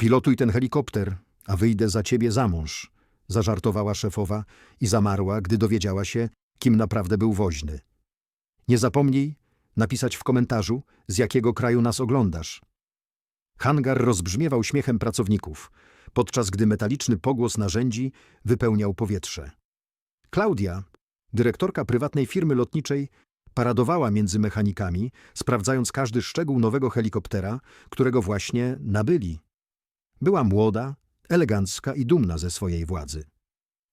Pilotuj ten helikopter, a wyjdę za ciebie za mąż, zażartowała szefowa i zamarła, gdy dowiedziała się, kim naprawdę był woźny. Nie zapomnij napisać w komentarzu, z jakiego kraju nas oglądasz. Hangar rozbrzmiewał śmiechem pracowników, podczas gdy metaliczny pogłos narzędzi wypełniał powietrze. Klaudia, dyrektorka prywatnej firmy lotniczej, paradowała między mechanikami, sprawdzając każdy szczegół nowego helikoptera, którego właśnie nabyli. Była młoda, elegancka i dumna ze swojej władzy.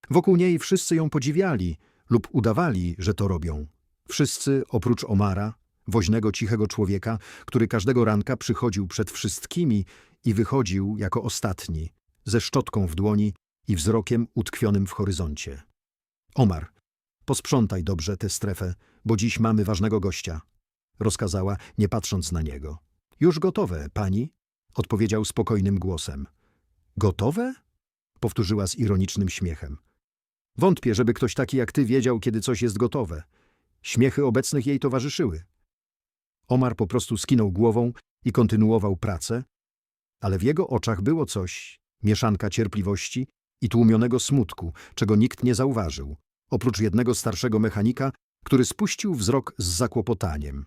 Wokół niej wszyscy ją podziwiali lub udawali, że to robią. Wszyscy oprócz Omara, woźnego cichego człowieka, który każdego ranka przychodził przed wszystkimi i wychodził jako ostatni, ze szczotką w dłoni i wzrokiem utkwionym w horyzoncie. Omar, posprzątaj dobrze tę strefę, bo dziś mamy ważnego gościa, rozkazała, nie patrząc na niego. Już gotowe, pani, odpowiedział spokojnym głosem. Gotowe? powtórzyła z ironicznym śmiechem. Wątpię, żeby ktoś taki jak ty wiedział, kiedy coś jest gotowe. Śmiechy obecnych jej towarzyszyły. Omar po prostu skinął głową i kontynuował pracę, ale w jego oczach było coś, mieszanka cierpliwości i tłumionego smutku, czego nikt nie zauważył, oprócz jednego starszego mechanika, który spuścił wzrok z zakłopotaniem.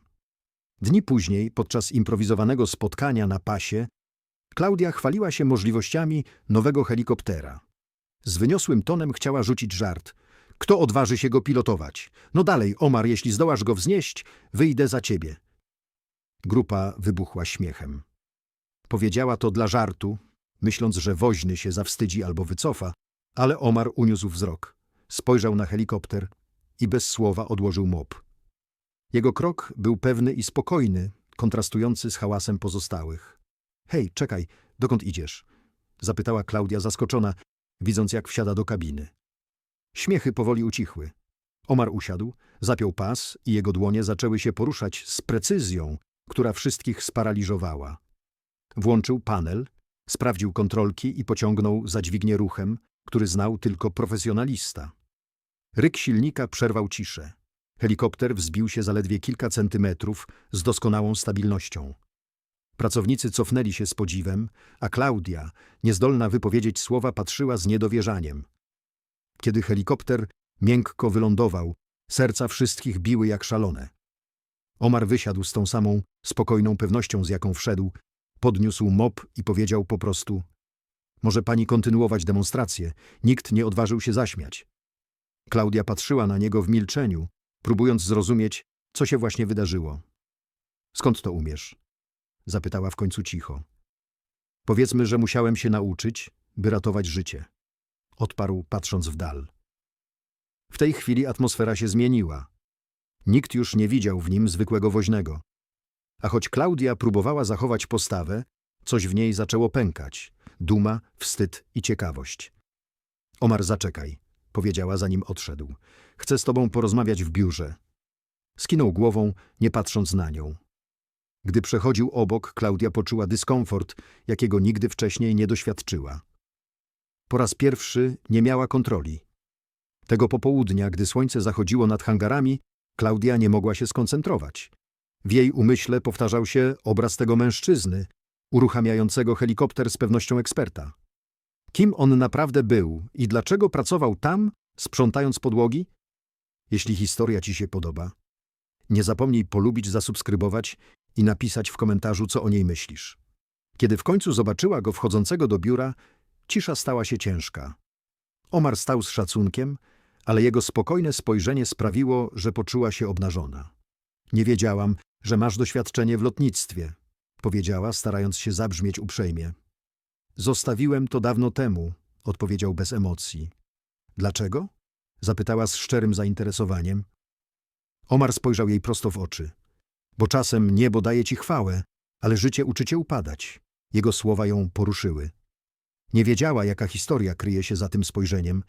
Dni później, podczas improwizowanego spotkania na pasie, Klaudia chwaliła się możliwościami nowego helikoptera. Z wyniosłym tonem chciała rzucić żart. Kto odważy się go pilotować? No dalej, Omar, jeśli zdołasz go wznieść, wyjdę za ciebie. Grupa wybuchła śmiechem. Powiedziała to dla żartu, myśląc, że woźny się zawstydzi albo wycofa, ale Omar uniósł wzrok, spojrzał na helikopter i bez słowa odłożył mop. Jego krok był pewny i spokojny, kontrastujący z hałasem pozostałych. Hej, czekaj, dokąd idziesz? Zapytała Klaudia zaskoczona, widząc jak wsiada do kabiny. Śmiechy powoli ucichły. Omar usiadł, zapiął pas i jego dłonie zaczęły się poruszać z precyzją, która wszystkich sparaliżowała. Włączył panel, sprawdził kontrolki i pociągnął za dźwignię ruchem, który znał tylko profesjonalista. Ryk silnika przerwał ciszę. Helikopter wzbił się zaledwie kilka centymetrów z doskonałą stabilnością. Pracownicy cofnęli się z podziwem, a Klaudia, niezdolna wypowiedzieć słowa, patrzyła z niedowierzaniem. Kiedy helikopter miękko wylądował, serca wszystkich biły jak szalone. Omar wysiadł z tą samą spokojną pewnością, z jaką wszedł, podniósł mop i powiedział po prostu Może pani kontynuować demonstrację. Nikt nie odważył się zaśmiać. Klaudia patrzyła na niego w milczeniu, próbując zrozumieć, co się właśnie wydarzyło. Skąd to umiesz? Zapytała w końcu cicho. Powiedzmy, że musiałem się nauczyć, by ratować życie. Odparł, patrząc w dal. W tej chwili atmosfera się zmieniła. Nikt już nie widział w nim zwykłego woźnego. A choć Klaudia próbowała zachować postawę, coś w niej zaczęło pękać. Duma, wstyd i ciekawość. Omar, zaczekaj, powiedziała zanim odszedł. Chcę z tobą porozmawiać w biurze. Skinął głową, nie patrząc na nią. Gdy przechodził obok, Klaudia poczuła dyskomfort, jakiego nigdy wcześniej nie doświadczyła. Po raz pierwszy nie miała kontroli. Tego popołudnia, gdy słońce zachodziło nad hangarami, Klaudia nie mogła się skoncentrować. W jej umyśle powtarzał się obraz tego mężczyzny, uruchamiającego helikopter z pewnością eksperta. Kim on naprawdę był i dlaczego pracował tam, sprzątając podłogi? Jeśli historia ci się podoba, nie zapomnij polubić, zasubskrybować i napisać w komentarzu, co o niej myślisz. Kiedy w końcu zobaczyła go wchodzącego do biura, cisza stała się ciężka. Omar stał z szacunkiem, ale jego spokojne spojrzenie sprawiło, że poczuła się obnażona. Nie wiedziałam, że masz doświadczenie w lotnictwie, powiedziała, starając się zabrzmieć uprzejmie. Zostawiłem to dawno temu, odpowiedział bez emocji. Dlaczego? zapytała z szczerym zainteresowaniem. Omar spojrzał jej prosto w oczy. Bo czasem niebo daje ci chwałę, ale życie uczy cię upadać. Jego słowa ją poruszyły. Nie wiedziała, jaka historia kryje się za tym spojrzeniem,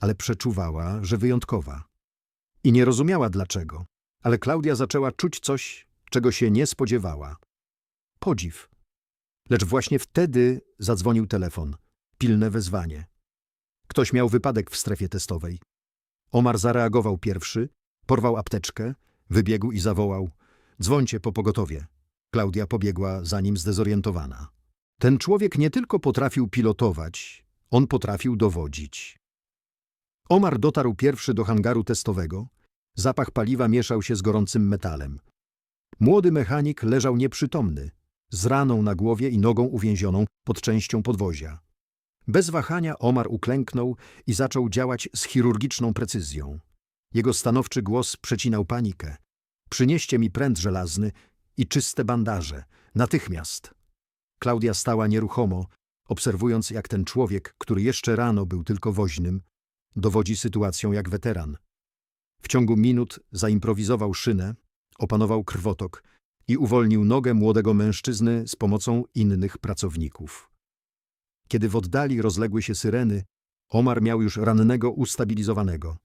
ale przeczuwała, że wyjątkowa. I nie rozumiała dlaczego, ale Klaudia zaczęła czuć coś, czego się nie spodziewała. Podziw. Lecz właśnie wtedy zadzwonił telefon. Pilne wezwanie. Ktoś miał wypadek w strefie testowej. Omar zareagował pierwszy, porwał apteczkę, wybiegł i zawołał – dzwońcie po pogotowie. Klaudia pobiegła za nim zdezorientowana. Ten człowiek nie tylko potrafił pilotować, on potrafił dowodzić. Omar dotarł pierwszy do hangaru testowego. Zapach paliwa mieszał się z gorącym metalem. Młody mechanik leżał nieprzytomny, z raną na głowie i nogą uwięzioną pod częścią podwozia. Bez wahania Omar uklęknął i zaczął działać z chirurgiczną precyzją. Jego stanowczy głos przecinał panikę. Przynieście mi pręt żelazny i czyste bandaże. Natychmiast. Klaudia stała nieruchomo, obserwując jak ten człowiek, który jeszcze rano był tylko woźnym, dowodzi sytuacją jak weteran. W ciągu minut zaimprowizował szynę, opanował krwotok i uwolnił nogę młodego mężczyzny z pomocą innych pracowników. Kiedy w oddali rozległy się syreny, Omar miał już rannego ustabilizowanego.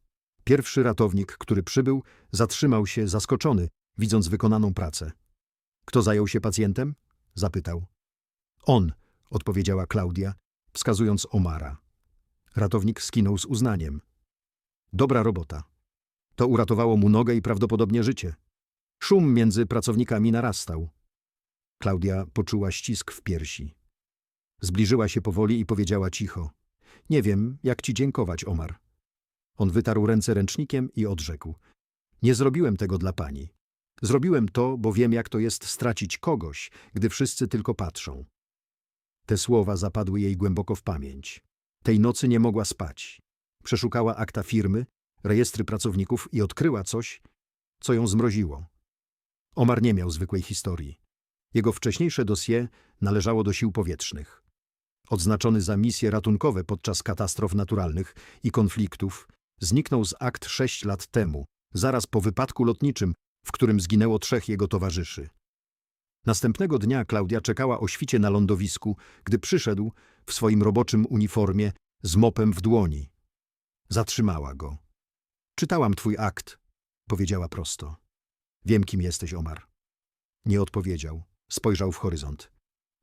Pierwszy ratownik, który przybył, zatrzymał się zaskoczony, widząc wykonaną pracę. Kto zajął się pacjentem? zapytał. On, odpowiedziała Klaudia, wskazując Omara. Ratownik skinął z uznaniem. Dobra robota. To uratowało mu nogę i prawdopodobnie życie. Szum między pracownikami narastał. Klaudia poczuła ścisk w piersi. Zbliżyła się powoli i powiedziała cicho. Nie wiem, jak ci dziękować, Omar. On wytarł ręce ręcznikiem i odrzekł. Nie zrobiłem tego dla pani. Zrobiłem to, bo wiem, jak to jest stracić kogoś, gdy wszyscy tylko patrzą. Te słowa zapadły jej głęboko w pamięć. Tej nocy nie mogła spać. Przeszukała akta firmy, rejestry pracowników i odkryła coś, co ją zmroziło. Omar nie miał zwykłej historii. Jego wcześniejsze dosie należało do sił powietrznych. Odznaczony za misje ratunkowe podczas katastrof naturalnych i konfliktów, zniknął z akt sześć lat temu, zaraz po wypadku lotniczym, w którym zginęło trzech jego towarzyszy. Następnego dnia Klaudia czekała o świcie na lądowisku, gdy przyszedł w swoim roboczym uniformie z mopem w dłoni. Zatrzymała go. Czytałam twój akt, powiedziała prosto. Wiem, kim jesteś, Omar. Nie odpowiedział. Spojrzał w horyzont.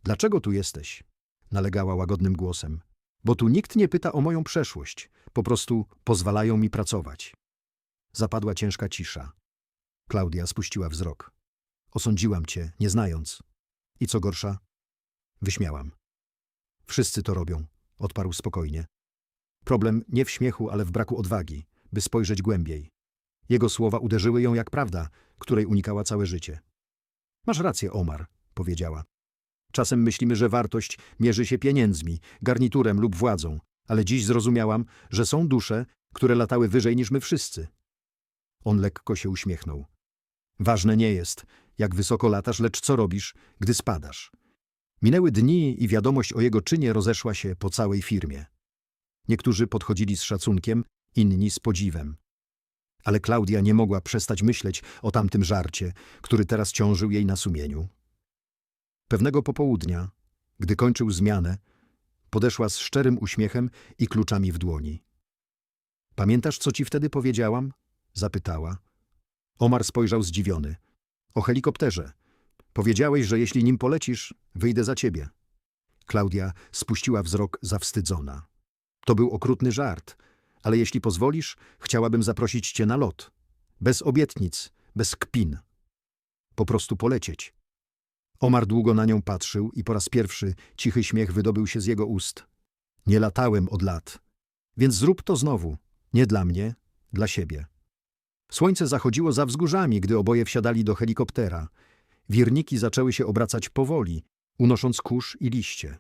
Dlaczego tu jesteś? Nalegała łagodnym głosem. Bo tu nikt nie pyta o moją przeszłość. Po prostu pozwalają mi pracować. Zapadła ciężka cisza. Klaudia spuściła wzrok. Osądziłam cię, nie znając. I co gorsza? Wyśmiałam. Wszyscy to robią, odparł spokojnie. Problem nie w śmiechu, ale w braku odwagi, by spojrzeć głębiej. Jego słowa uderzyły ją jak prawda, której unikała całe życie. Masz rację, Omar, powiedziała. Czasem myślimy, że wartość mierzy się pieniędzmi, garniturem lub władzą, ale dziś zrozumiałam, że są dusze, które latały wyżej niż my wszyscy. On lekko się uśmiechnął. Ważne nie jest, jak wysoko latasz, lecz co robisz, gdy spadasz. Minęły dni i wiadomość o jego czynie rozeszła się po całej firmie. Niektórzy podchodzili z szacunkiem, inni z podziwem. Ale Klaudia nie mogła przestać myśleć o tamtym żarcie, który teraz ciążył jej na sumieniu. Pewnego popołudnia, gdy kończył zmianę, podeszła z szczerym uśmiechem i kluczami w dłoni. Pamiętasz, co ci wtedy powiedziałam? zapytała. Omar spojrzał zdziwiony. O helikopterze. Powiedziałeś, że jeśli nim polecisz, wyjdę za ciebie. Klaudia spuściła wzrok zawstydzona. To był okrutny żart, ale jeśli pozwolisz, chciałabym zaprosić cię na lot. Bez obietnic, bez kpin. Po prostu polecieć. Omar długo na nią patrzył i po raz pierwszy cichy śmiech wydobył się z jego ust. Nie latałem od lat. Więc zrób to znowu. Nie dla mnie, dla siebie. Słońce zachodziło za wzgórzami, gdy oboje wsiadali do helikoptera. Wirniki zaczęły się obracać powoli, unosząc kurz i liście.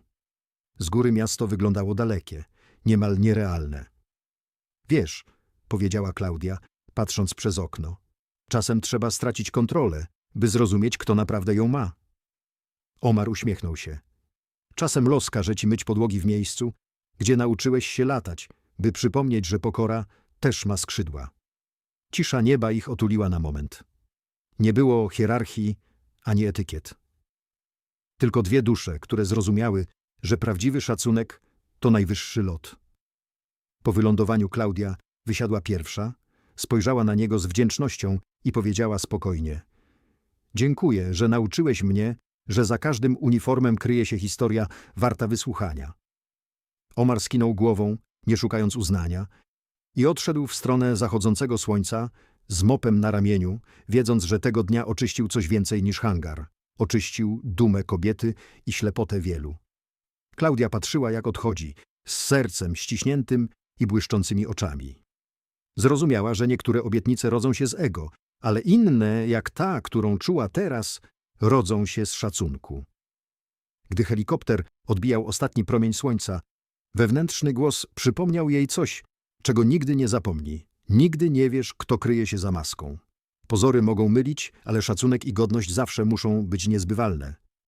Z góry miasto wyglądało dalekie, niemal nierealne. Wiesz, powiedziała Klaudia, patrząc przez okno, czasem trzeba stracić kontrolę, by zrozumieć, kto naprawdę ją ma. Omar uśmiechnął się. Czasem los każe ci myć podłogi w miejscu, gdzie nauczyłeś się latać, by przypomnieć, że pokora też ma skrzydła. Cisza nieba ich otuliła na moment. Nie było hierarchii ani etykiet. Tylko dwie dusze, które zrozumiały, że prawdziwy szacunek to najwyższy lot. Po wylądowaniu Klaudia wysiadła pierwsza, spojrzała na niego z wdzięcznością i powiedziała spokojnie: Dziękuję, że nauczyłeś mnie, że za każdym uniformem kryje się historia warta wysłuchania. Omar skinął głową, nie szukając uznania, i odszedł w stronę zachodzącego słońca z mopem na ramieniu, wiedząc, że tego dnia oczyścił coś więcej niż hangar. Oczyścił dumę kobiety i ślepotę wielu. Klaudia patrzyła, jak odchodzi, z sercem ściśniętym i błyszczącymi oczami. Zrozumiała, że niektóre obietnice rodzą się z ego, ale inne, jak ta, którą czuła teraz, rodzą się z szacunku. Gdy helikopter odbijał ostatni promień słońca, wewnętrzny głos przypomniał jej coś, czego nigdy nie zapomni. Nigdy nie wiesz, kto kryje się za maską. Pozory mogą mylić, ale szacunek i godność zawsze muszą być niezbywalne.